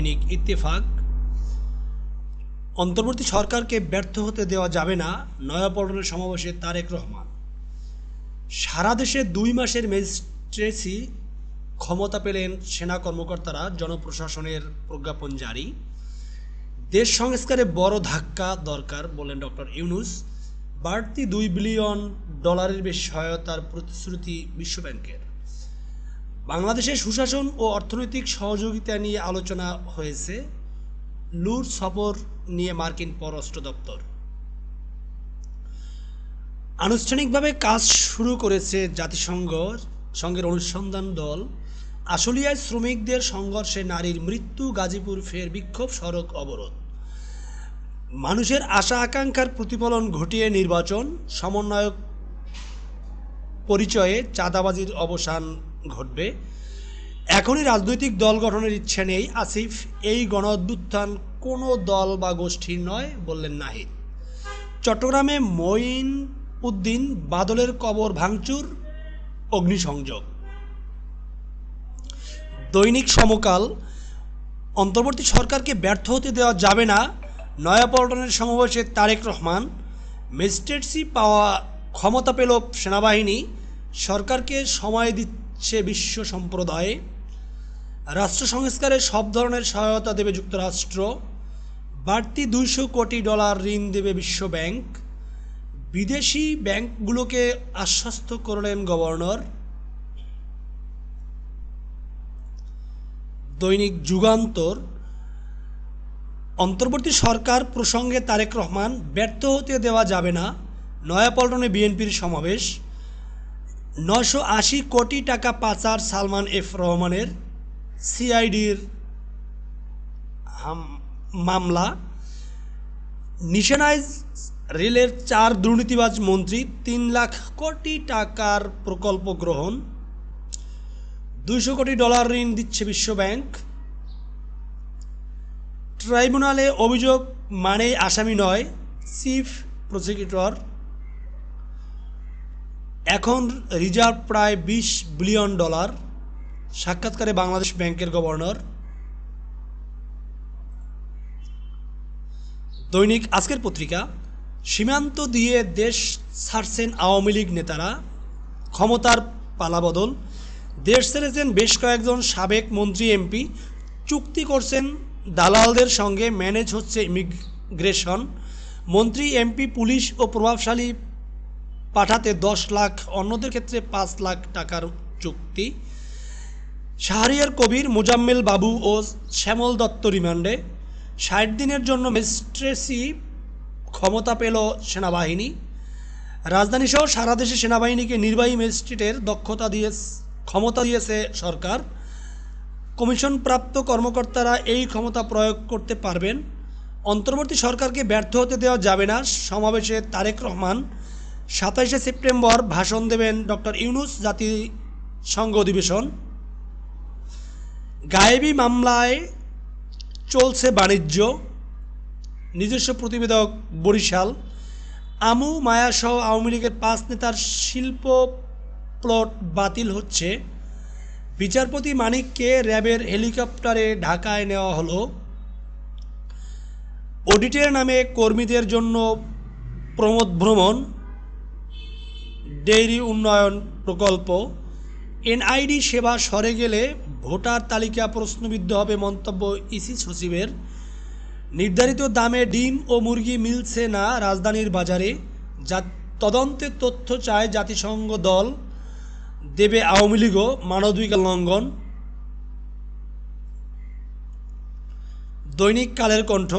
দৈনিক ইত্তেফাক। অন্তর্বর্তী সরকারকে ব্যর্থ হতে দেওয়া যাবে না, নয়াপল্টনের সমাবেশে তারেক রহমান। সারা দেশে দুই মাসের ম্যাজিস্ট্রেসি ক্ষমতা পেলেন সেনা কর্মকর্তারা, জনপ্রশাসনের প্রজ্ঞাপন জারি। দেশ সংস্কারে বড় ধাক্কা দরকার বলেন ডক্টর ইউনুস। বাড়তি দুই বিলিয়ন ডলারের বেশি সহায়তার প্রতিশ্রুতি বিশ্বব্যাংকের বাংলাদেশের সুশাসন ও অর্থনৈতিক সহযোগিতা নিয়ে আলোচনা হয়েছে। লুর সফর নিয়ে মার্কিন পররাষ্ট্র দপ্তর। আনুষ্ঠানিকভাবে কাজ শুরু করেছে জাতিসংঘ সংঘের অনুসন্ধান দল। আশুলিয়ায় শ্রমিকদের সংঘর্ষে নারীর মৃত্যু, গাজীপুর ফের বিক্ষোভ, সড়ক অবরোধ। মানুষের আশা আকাঙ্ক্ষার প্রতিফলন ঘটিয়ে নির্বাচন। সমন্বয়ক পরিচয়ে চাঁদাবাজির অবসান ঘটবে। এখনই রাজনৈতিক দল গঠনের ইচ্ছে নেই। আসিফ, এই গণ অভ্যুত্থান কোনো দল বা গোষ্ঠীর নয় বললেন নাহিদ। চট্টগ্রামে মঈন উদ্দিন বাদলের কবর ভাঙচুর, অগ্নিসংযোগ। দৈনিক সমকাল, অন্তর্বর্তী সরকারকে ব্যর্থ হতে দেওয়া যাবে না। নয়াপল্টনের সমাবেশে তারেক রহমান ম্যাজিস্ট্রেটসি পাওয়া ক্ষমতা পেল সেনাবাহিনী। সরকারকে সময় দিচ্ছে বিশ্ব সম্প্রদায়। রাষ্ট্র সংস্কারে সব ধরনের সহায়তা দেবে যুক্তরাষ্ট্র। বাড়তি দুইশো কোটি ডলার ঋণ দেবে বিশ্ব ব্যাংক। বিদেশি ব্যাংকগুলোকে আশ্বস্ত করলেন গভর্নর। দৈনিক যুগান্তর। অন্তর্বর্তী সরকার প্রসঙ্গে তারেক রহমান ব্যর্থ হতে দেওয়া যাবে না। নয়াপল্টনে বিএনপির সমাবেশ। নশো আশি কোটি টাকা পাচার সালমান এফ রহমানের সিআইডির মামলা। নিশানাইজ রেলের চার দুর্নীতিবাজ মন্ত্রী তিন লাখ কোটি টাকার প্রকল্প গ্রহণ। দুইশো কোটি ডলার ঋণ দিচ্ছে বিশ্বব্যাংক ট্রাইব্যুনালে অভিযোগ মানেই আসামি নয়, চিফ প্রসিকিউটর এখন রিজার্ভ প্রায় বিশ বিলিয়ন ডলার সাক্ষাৎকারে বাংলাদেশ ব্যাংকের গভর্নর। দৈনিক আজকের পত্রিকা, সীমান্ত দিয়ে দেশ ছাড়ছেন আওয়ামী লীগ নেতারা, ক্ষমতার পালাবদল দেশ ছেড়েছেন বেশ কয়েকজন সাবেক মন্ত্রী, এমপি, চুক্তি করছেন দালালদের সঙ্গে ম্যানেজ হচ্ছে ইমিগ্রেশন, মন্ত্রী, এমপি, পুলিশ ও প্রভাবশালী পাঠাতে দশ লাখ, অন্যদের ক্ষেত্রে পাঁচ লাখ টাকার চুক্তি। শাহরিয়ার কবির, মোজাম্মেল বাবু ও শ্যামল দত্ত রিমান্ডে। ষাট দিনের জন্য ম্যাজিস্ট্রেসি ক্ষমতা পেল সেনাবাহিনী। রাজধানীসহ সারা দেশে সেনাবাহিনীকে নির্বাহী ম্যাজিস্ট্রেটের দক্ষতা দিয়ে ক্ষমতা দিয়েছে সরকার। কমিশনপ্রাপ্ত কর্মকর্তারা এই ক্ষমতা প্রয়োগ করতে পারবেন। অন্তর্বর্তী সরকারকে ব্যর্থ হতে দেওয়া যাবে না। সমাবেশে তারেক রহমান সাতাইশে সেপ্টেম্বর ভাষণ দেবেন ডক্টর ইউনুস জাতিসংঘ অধিবেশন। গায়েবী মামলায় চলছে বাণিজ্য। নিজস্ব প্রতিবেদক বরিশাল। আমু মায়াসহ আওয়ামী লীগের পাঁচ নেতার শিল্প প্লট বাতিল হচ্ছে। বিচারপতি মানিককে র্যাবের হেলিকপ্টারে ঢাকায় নেওয়া হলো। অডিটের নামে কর্মীদের জন্য প্রমোদ ভ্রমণ। ডেইরি উন্নয়ন প্রকল্প। এনআইডি সেবা সরে গেলে ভোটার তালিকা প্রশ্নবিদ্ধ হবে মন্তব্য ইসি সচিবের। নির্ধারিত দামে ডিম ও মুরগি মিলছে না রাজধানীর বাজারে। যা তদন্তের তথ্য চায় জাতিসংঘ দল। দেবে আওয়ামী লীগও মানবাধিকার লঙ্ঘন। দৈনিক কালের কণ্ঠ,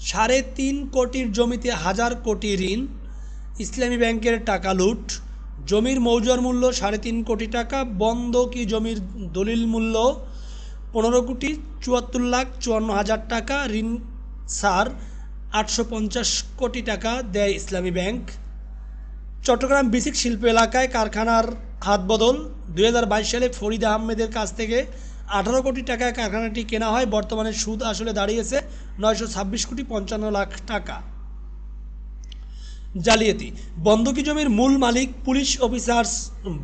সাড়ে তিন কোটির জমিতে হাজার কোটি ঋণ, ইসলামী ব্যাংকের টাকা লুট। জমির মৌজার মূল্য সাড়ে তিন কোটি টাকা, বন্ধ কি জমির দলিল মূল্য পনেরো কোটি চুয়াত্তর লাখ চুয়ান্ন হাজার টাকা, ঋণ সার আটশো পঞ্চাশ কোটি টাকা দেয় ইসলামী ব্যাংক। চট্টগ্রাম বিসিক শিল্প এলাকায় কারখানার হাত বদল। দু হাজার বাইশ সালে ফরিদ আহমেদের কাছ থেকে আঠারো কোটি টাকায় কারখানাটি কেনা হয়। বর্তমানে সুদ আসলে দাঁড়িয়েছে নয়শো ছাব্বিশ কোটি পঞ্চান্ন লাখ টাকা। জালিয়াতি বন্ধকি জমির মূল মালিক পুলিশ অফিসার্স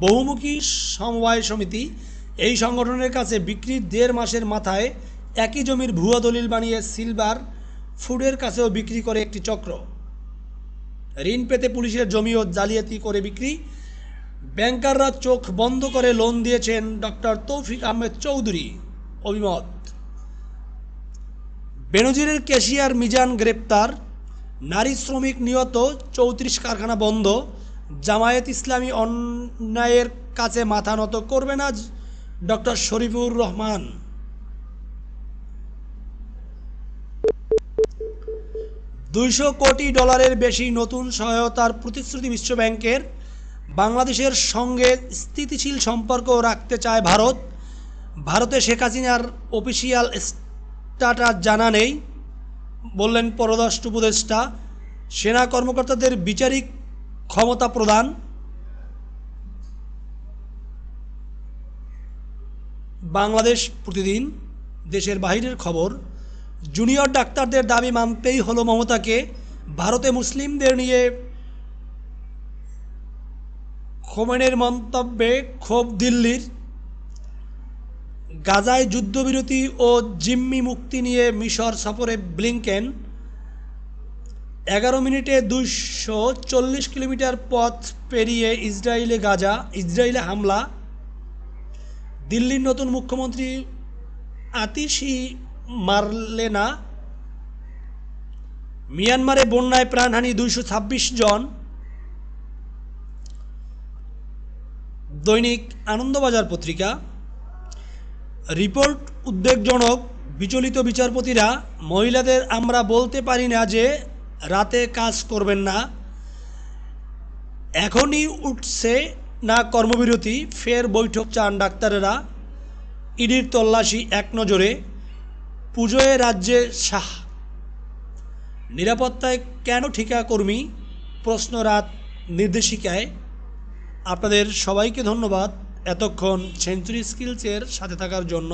বহুমুখী সমবায় সমিতি এই সংগঠনের কাছে বিক্রির দেড় মাসের মাথায় একই জমির ভুয়া দলিল বানিয়ে সিলভার ফুডের কাছেও বিক্রি করে একটি চক্র। ঋণ পেতে পুলিশের জমিও জালিয়াতি করে বিক্রি। ব্যাংকাররা চোখ বন্ধ করে লোন দিয়েছেন ডক্টর তৌফিক আহমেদ চৌধুরী। অভিমত। বেনজিরের ক্যাশিয়ার মিজান গ্রেপ্তার। নারী শ্রমিক নিহত, চৌত্রিশ কারখানা বন্ধ, জামায়াত ইসলামী অন্যায়ের কাছে মাথা নত করবে না ডক্টর শরীফুর রহমান। দুইশো কোটি ডলারের বেশি নতুন সহায়তার প্রতিশ্রুতি বিশ্বব্যাংকের বাংলাদেশের সঙ্গে স্থিতিশীল সম্পর্ক রাখতে চায় ভারত। ভারতে শেখ হাসিনার অফিসিয়াল স্ট্যাটাস জানা নেই। বললেন পররাষ্ট্র উপদেষ্টা, সেনা কর্মকর্তাদের বিচারিক ক্ষমতা প্রদান। বাংলাদেশ প্রতিদিন দেশের বাইরের খবর, জুনিয়র ডাক্তারদের দাবি মানতেই হলো মমতাকে, ভারতে মুসলিমদের নিয়ে খোমেনের মন্তব্যে ক্ষোভ দিল্লির গাজায় যুদ্ধবিরতি ও জিম্মি মুক্তি নিয়ে মিশর সফরে ব্লিংকেন। এগারো মিনিটে দুশো চল্লিশ কিলোমিটার পথ পেরিয়ে ইসরায়েলে গাজা, ইসরায়েলে হামলা। দিল্লির নতুন মুখ্যমন্ত্রী আতিশি মারলেনা। মিয়ানমারে বন্যায় প্রাণহানি দুইশো ছাব্বিশ জন। দৈনিক আনন্দবাজার পত্রিকা। রিপোর্ট উদ্বেগজনক, বিচলিত বিচারপতিরা, মহিলাদের আমরা বলতে পারি না যে রাতে কাজ করবেন না। এখনই উঠছে না কর্মবিরতি, ফের বৈঠক চান ডাক্তারেরা। ইডির তল্লাশি এক নজরে, পুজোয় রাজ্যে শাহ। নিরাপত্তায় কেন ঠিকা কর্মী? প্রশ্ন রাত নির্দেশিকায়। আপনাদের সবাইকে ধন্যবাদ। এতক্ষণ সেঞ্চুরি স্কিলসের সাথে থাকার জন্য